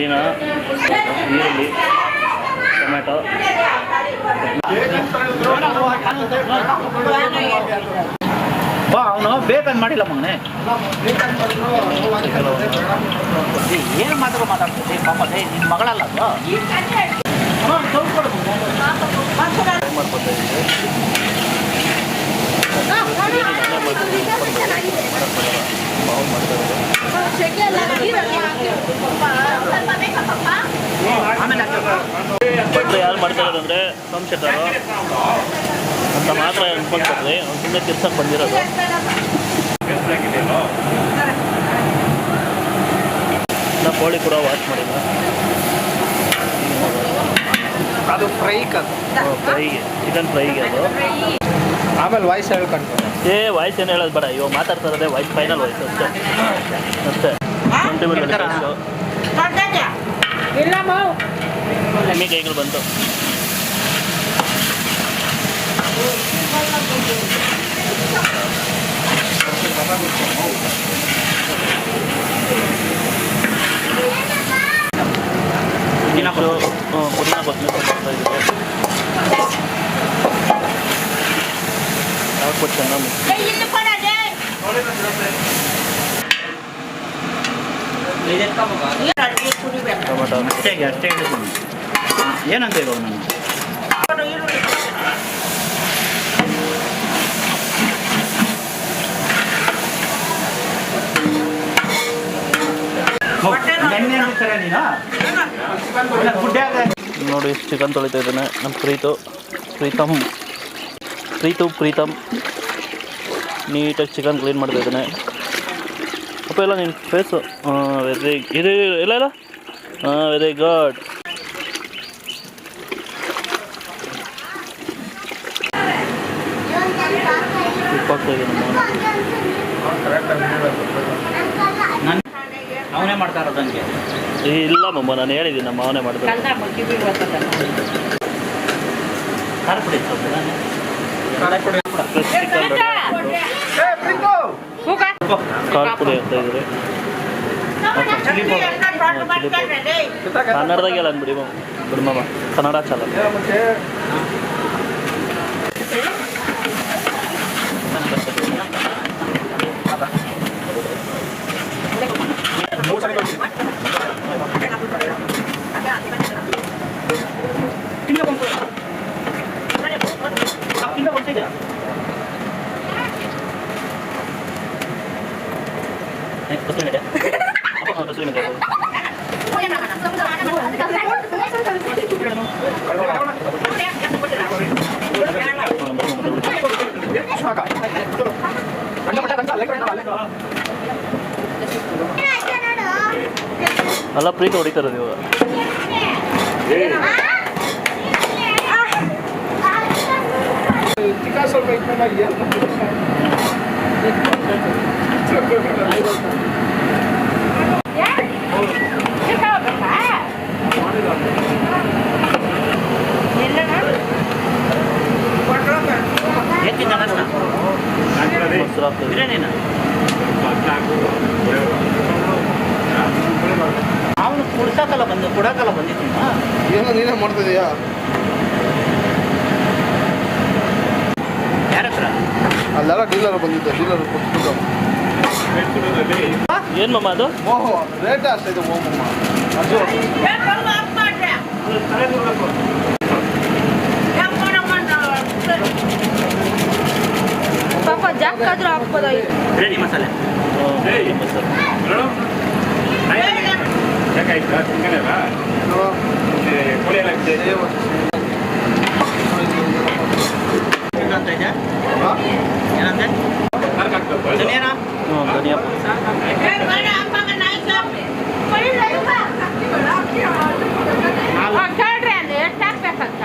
ಪುದೀನ ಈರುಳ್ಳಿ ಟೊಮೆಟೊ ಬಾ ಅವನು ಬೇಕಂತ ಮಾಡಿಲ್ಲ ಮಗನೇ. ಏನು ಮಾತಾಡೋ ಮಾತಾಡ್ತೀವಿ ಪಾಪ ನಿನ್ನ ಮಗಳಲ್ಲ ಅದು? ಹ್ಮ್, ಭಟ್ರು ಯಾರು ಮಾಡ್ತಾ ಇರೋದಂದ್ರೆ ಸೋಮಶೇಖರು ಅಂತ ಮಾತ್ರ ಅನ್ಕೊಂಡ್ರಿ ಅವ್ನು ಸುಮ್ಮನೆ ತಿರ್ಸಕ್ಕೆ ಬಂದಿರೋದು. ನಾ ಕೋಳಿ ಕೂಡ ವಾಶ್ ಮಾಡಿಲ್ಲ. ಅದು ಫ್ರೈ ಅದು ಫ್ರೈಗೆ. ಚಿಕನ್ ಫ್ರೈಗೆ ಅದು. ಆಮೇಲೆ ವಾಯ್ಸ್ ಹೇಳ್ಕೊಂಡು ಏ ವಾಯ್ಸ್ ಏನು ಹೇಳೋದು ಬೇಡ. ಇವಾಗ ಮಾತಾಡ್ತಾ ಇರೋದೇ ವಾಯ್ಸ್ ಫೈನಲ್ ವಾಯ್ಸ್ ಅಷ್ಟೇ. ಅಷ್ಟೇ ಇಲ್ಲ ಮಾವು ಕಮ್ಮಿ ಕೈಗಳು ಬಂತು ಪುದೀನ ಕೊತ್ತಂಬರಿ. ಹ್ಞೂ ಪುದೀನ ಕೊತ್ತಂಬರಿ ಬರ್ತಾ ಇದೆ number. ಟೊಮೆಟೊ ಅಷ್ಟೇ ಅಷ್ಟೇ ಹೇಳಿದ್ದೀನಿ ಏನಂತ ಇವಾಗ ನಾನು ನೀನು ನೋಡಿ ಚಿಕನ್ ತೊಳಿತಾ ಇದ್ದಾನೆ ನಮ್ಮ ಪ್ರೀತು, ಪ್ರೀತಮ್ ಪ್ರೀತು ಪ್ರೀತಮ್. ನೀಟಾಗಿ ಚಿಕನ್ ಕ್ಲೀನ್ ಮಾಡ್ತಾ ಇದ್ದಾನೆ. ಅಪ್ಪ ಎಲ್ಲ ನಿನ್ನ ಫೇಸು ವೆರಿ ಇದು ಇಲ್ಲ ಇಲ್ಲ. ಹಾಂ ವೆರಿ ಗುಡ್ ಉಪ್ಪಾಗ್ತಾ ಅವನೇ ಮಾಡ್ತಾ ಇರೋದು ನನಗೆ ಏ, ಇಲ್ಲ ಮಮ್ಮ ನಾನು ಹೇಳಿದ್ದೀನಿ ನಮ್ಮ ಮಾವನೇ ಮಾಡಿದ್ರೆ ಖಾರ ಪುಡಿ ಸ್ವಲ್ಪ ನಾನು. ಫ್ರೆಶ್ ಚಿಕನ್ ಖಾರ ಪುಡಿ ಹಾಕ್ತಾ ಇದ್ದಾರೆ ಚಿಲ್ಲಿ ಪೌಡರ್ ಕನ್ನಡದಾಗ ಹೇಳ ಬಿಡಿ ಮಾಮ ಬಿಡಿ ಮಾಮ ಕನ್ನಡ ಚಲ ಅಲ್ಲ ಪ್ರೀತಿ ಹೊಡಿತಾ ಇರೋದು ಇವಾಗ ಚಿಕ್ಕ ಸ್ವಲ್ಪ ಇಟ್ಕೊಂಡಾಗ ಏನು ಅವನು ಕುಡ್ಸಕ್ಕಲ್ಲ ಬಂದು ಕೊಡಕ್ಕಲ್ಲ ಬಂದಿದ್ದೀನಿ. ಏನೋ ನೀನೇ ಮಾಡ್ತಿದೀಯಾ ಯಾರ ಹತ್ರ? ಅಲ್ಲೆಲ್ಲ ಡೀಲರ್ ಬಂದಿದ್ದೆ ಡೀಲರ್ ಕೊಟ್ಬಿಟ್ಟು. ಏನ್ ಮಮ್ಮ ಅದು? ಓಹೋ ರೇಟ್ ಅಷ್ಟಿದೆ ಓಮಮ್ಮ ಅದು ಪಾಪ ಜಾಕ್ ಆದ್ರೂ ಹಾಕ್ಬೋದಾಗಿತ್ತು ಬಿರಿಯಾನಿ ಮಸಾಲೆ. ಏನಂತೆ ಏನಂತೆ? ಏನಂತ ಇದೆ ಏನಂತೆ ಧನಿಯಾನ ಹ್ಞೂ ಧನಿಯಾ ಪುಡಿ. ಕೇಳ್ರಿ ಅಲ್ಲಿ ಎಷ್ಟು ಹಾಕ್ಬೇಕಂತ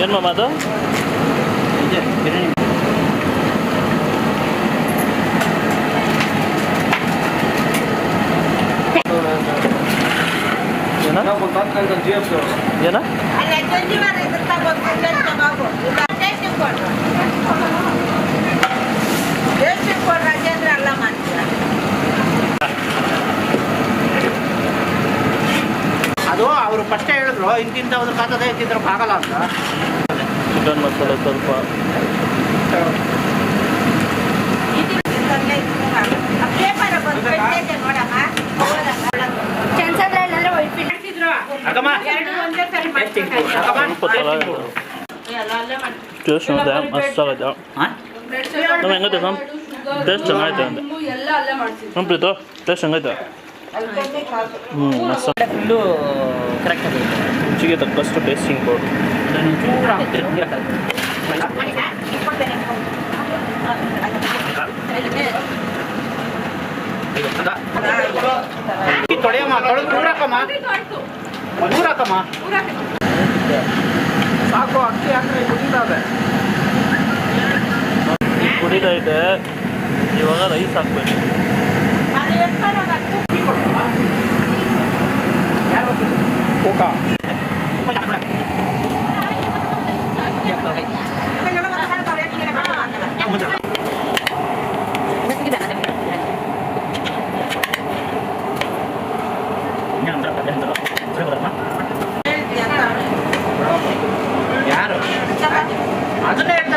ಏನ್ ಮಮ್ಮ ಅದು ಇದೆ ಬಿರಿಯಾನಿ ಏನ ಒಂದು ತಾತ್ಕಾಲಿಕ ಜಿ ಎಫ್ ಏನ ಅಲ್ಲ ಸಂಜೀವಾರ ಇದ್ರ ತಗೊಂಡು ತಗೋಗು ಇಲ್ಲ ಟೇಸ್ಟಿಂಗ್ ಕೊಡ್ರು ಟೇಸ್ಟಿಂಗ್ ಕೊಡ್ರು ರಾಜೇಂದ್ರ ಅಲ್ಲ ಮಾಡ್ತೀರ ಅದು ಅವರು ಫಸ್ಟೇ ಹೇಳಿದ್ರು ಇಂತಿಂಥವ್ರು ಕಾತದೆ ಇಂತಿಂದ್ರ ಆಗಲ್ಲ ಅಂತ. ಚಿಕನ್ ಮಸಾಲೆ ಸ್ವಲ್ಪ ಟೇಸ್ಟ್ ನೋಡಿದೆ ಮಸ್ತಾಗೈತೆ ಹಾಂ? ನಮ್ಮ ಹೆಂಗೈತೆ ನಮ್ಮ ಟೇಸ್ಟ್ ಚೆನ್ನಾಗೈತೆ ಅಂದೆ. ಎಲ್ಲ ಅಲ್ಲೇ ಮಾಡ್ತೀವಿ. ನಮ್ಮ ಪ್ರೀತು ಟೇಸ್ಟ್ ಹೆಂಗೈತೆ? ಹ್ಞೂ ಮಸ್ತ್. ಫುಲ್ಲು ಕರೆಕ್ಟ್ ಆಗಿದೆ. ರುಚಿಗೆ ತಕ್ಕಷ್ಟು ಟೇಸ್ಟಿಂಗ್. ಈ ತೊಳೆಯಮ್ಮ ತೊಳೆದು ನೂರಾಕಮ್ಮ ನೂರಾಕಮ್ಮ ಸಾಕು ಅಕ್ಕಿ ಹಾಕ್ರೆ ಕುದೀತಾವೆ ಕುಡಿತಾ ಇದೆ ಇವಾಗ ರೈಸ್ ಹಾಕ್ಬೇಕು ಊಟ ಯಾರು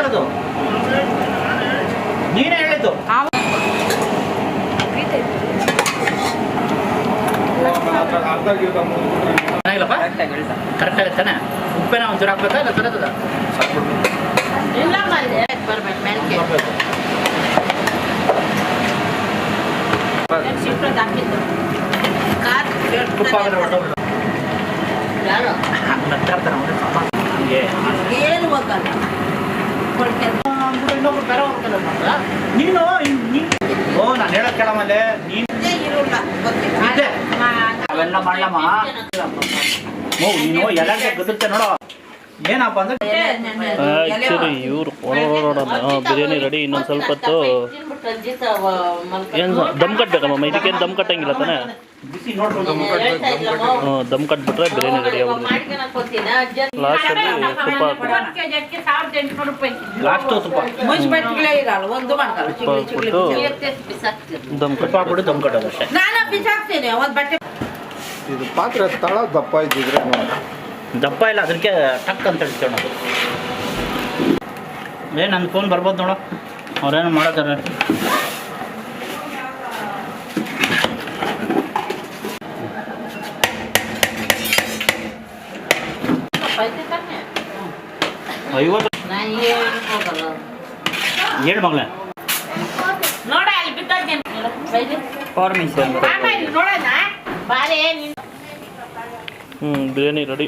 ಹೇಳ್ತಾರದು ನೀನೇ ಹೇಳಿದ್ದು? ಚೆನ್ನಾಗಿಲ್ಲಪ್ಪ? ಕರೆಕ್ಟ್ ಆಗುತ್ತೆ ತಾನೆ? ಉಪ್ಪೇನ ಒಂಚೂರು ಹಾಕ್ಬೇಕಾ ಇಲ್ಲ. ಯಾರು? ಅವ್ನು. ಹಂಗೆ. ಏನು ಅಂದ್ಬಿಟ್ಟು ಇನ್ನೊಬ್ರು ಬೇರೆ? ನೀನು ಓ ನಾನು ಕೇಳಮಲ್ಲೇ ನೀನ್. ಅವೆಲ್ಲ ಮಾಡ್ಲಮ್ಮ. ನೋಡೋ. ಏನಪ್ಪ ಅಂದ್ರೆ ಆ್ಯಕ್ಚುಲಿ ಇವರು ಓಡೋಡೋಣ ಬಿರಿಯಾನಿ ರೆಡಿ ಇನ್ನೊಂದು ಸ್ವಲ್ಪ ಹೊತ್ತು ಏನು ದಮ್ ಕಟ್ಬೇಕಮ್ಮ ಇದಕ್ಕೆ ದಮ್ ಕಟ್ಟಂಗಿಲ್ಲ ತಾನೇ? ಹ್ಞೂ ದಮ್ ಕಟ್ಬಿಟ್ರೆ ಬಿರಿಯಾನಿ ರೆಡಿ ಆಗ್ಬಿಡುತ್ತೆ. ಲಾಸ್ಟಲ್ಲಿ ತುಪ್ಪ ಲಾಸ್ಟು ತುಪ್ಪ ಮುನ್ಸಿಪಾಲ್ಟಿಗಳೇ ಇರಲ್ಲ ಒಂದು ಮಾಡ್ತಾರೆ ಚಿಗ್ಲಿ ಚಿಗ್ಲಿ ಹಾಕ್ಬಿಟ್ಟು ದಮ್ ತುಪ್ಪ ಹಾಕ್ಬಿಟ್ಟು ದಮ್ ಕಟ್ಟೋದು ಅಷ್ಟೇ. ನಾನು ಬಿಸಾಕ್ತೀನಿ ಒಂದು ಬಟ್ಟೆ. ಇದು ಪಾತ್ರೆ ತಳ ದಪ್ಪ ಇದ್ದಿದ್ರೆ ನೋಡಿ. ದಪ್ಪ ಇಲ್ಲ ಅದಕ್ಕೆ ಟಕ್ ಅಂತ ಹೇಳ್ತೇವೆ ನಾವು ಏ ನನ್ನ ಫೋನ್ ಬರ್ಬೋದು ನೋಡು. ಅವ್ರೇನು ಮಾಡತ್ತಾರೆ ಐವತ್ತು ಹೇಳು ಮಗಳ. ನೋಡ ಅಲ್ಲಿ ಬಿದ್ದೋಗ್ತೀನಿ ಪರ್ಮಿಷನ್ ಹ್ಞೂ ಬಿರಿಯಾನಿ ರೆಡಿ